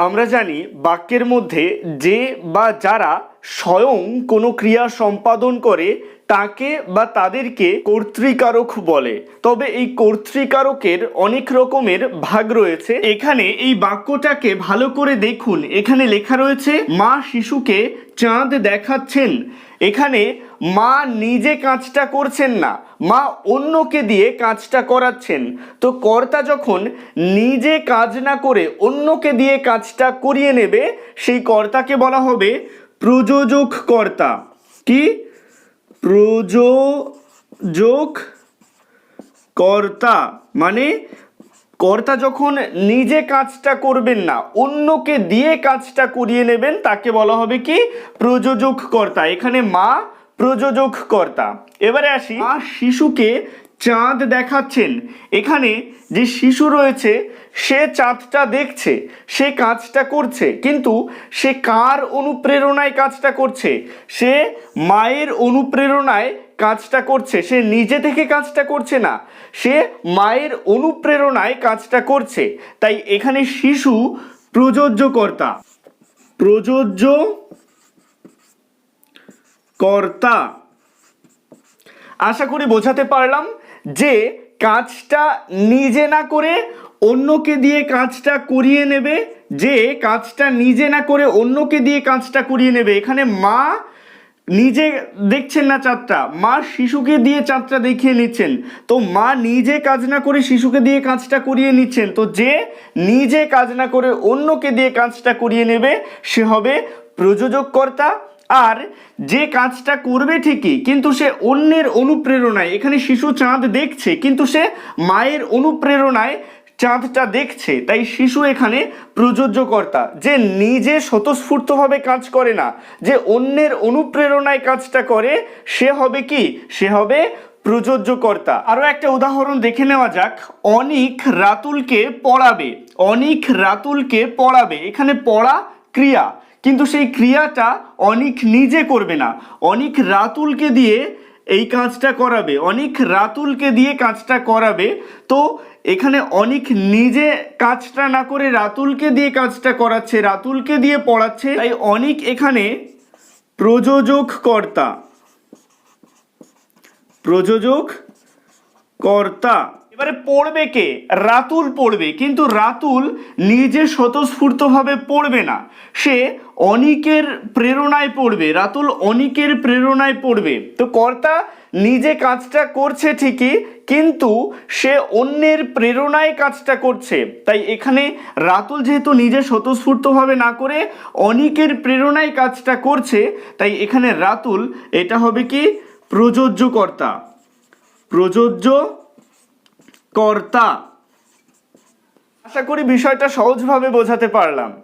আমরা জানি বাক্যের মধ্যে যে বা যারা স্বয়ং কোনো ক্রিয়া সম্পাদন করে তাকে বা তাদেরকে কর্তৃকারক বলে। তবে এই কর্তৃকারকের অনেক রকমের ভাগ রয়েছে। এখানে এই বাক্যটাকে ভালো করে দেখুন। এখানে লেখা রয়েছে, মা শিশুকে চাঁদ দেখাচ্ছেন। এখানে মা নিজে কাজটা করছেন না, মা অন্যকে দিয়ে কাজটা করাচ্ছেন। তো কর্তা যখন নিজে কাজ না করে অন্যকে দিয়ে কাজটা করিয়ে নেবে, সেই কর্তাকে বলা হবে প্রযোজক কর্তা কি? প্রযোজক কর্তা মানে কর্তা যখন নিজে কাজটা করবেন না, অন্যকে দিয়ে কাজটা করিয়ে নেবেন, তাকে বলা হবে কি? প্রযোজক কর্তা এখানে মা প্রযোজক কর্তা এবারে আসি, মা শিশুকে চাঁদ দেখাচ্ছেন। এখানে যে শিশু রয়েছে, সে চাঁদটা দেখছে, সে কাজটা করছে, কিন্তু সে কার অনুপ্রেরণায় কাজটা করছে? সে মায়ের অনুপ্রেরণায় কাজটা করছে, সে নিজে থেকে কাজটা করছে না, সে মায়ের অনুপ্রেরণায় কাজটা করছে। তাই এখানে শিশু প্রযোজ্য কর্তা প্রযোজ্য কর্তা আশা করি বোঝাতে পারলাম। যে কাজটা নিজে না করে অন্যকে দিয়ে কাজটা করিয়ে নেবে, যে কাজটা নিজে না করে অন্যকে দিয়ে কাজটা করিয়ে নেবে। এখানে মা নিজে দেখছেন না চাঁদটা, মা শিশুকে দিয়ে চাঁদটা দেখিয়ে নিচ্ছেন। তো মা নিজে কাজ না করে শিশুকে দিয়ে কাজটা করিয়ে নিচ্ছেন। তো যে নিজে কাজ না করে অন্যকে দিয়ে কাজটা করিয়ে নেবে, সে হবে প্রযোজক কর্তা আর যে কাজটা করবে ঠিকই, কিন্তু সে অন্যের অনুপ্রেরণায়, এখানে শিশু চাঁদ দেখছে, কিন্তু সে মায়ের অনুপ্রেরণায় চাঁদটা দেখছে। তাই শিশু এখানে প্রযোজ্যকর্তা, যে নিজে স্বতঃস্ফূর্তভাবে কাজ করে না, যে অন্যের অনুপ্রেরণায় কাজটা করে, সে হবে কি? সে হবে প্রযোজ্যকর্তা। আরও একটা উদাহরণ দেখে নেওয়া যাক। অনিক রাতুলকে পড়াবে। অনিক রাতুলকে পড়াবে। এখানে পড়া ক্রিয়া। কিন্তু সেই ক্রিয়াটা অনিক নিজে করবে না। অনিক রাতুলকে দিয়ে এই কাজটা করাবে। অনিক রাতুলকে দিয়ে কাজটা করাবে। তো এখানে অনিক নিজে কাজটা না করে রাতুলকে দিয়ে কাজটা করাচ্ছে, রাতুলকে দিয়ে পড়াচ্ছে। তাই অনিক এখানে প্রযোজক কর্তা। প্রযোজক কর্তা। এবারে পড়বে কে? রাতুল পড়বে। কিন্তু রাতুল নিজে স্বতঃস্ফূর্তভাবে পড়বে না। সে অনিকের প্রেরণায় পড়বে। রাতুল অনিকের প্রেরণায় পড়বে। তো কর্তা নিজে কাজটা করছে ঠিকই, কিন্তু সে অন্যের প্রেরণায় কাজটা করছে। তাই এখানে রাতুল যেহেতু নিজে স্বতঃস্ফূর্তভাবে না করে অনিকের প্রেরণায় কাজটা করছে, তাই এখানে রাতুল, এটা হবে কি? প্রযোজ্য কর্তা। প্রযোজ্য কর্তা। আশা করি বিষয়টা সহজভাবে বোঝাতে পারলাম।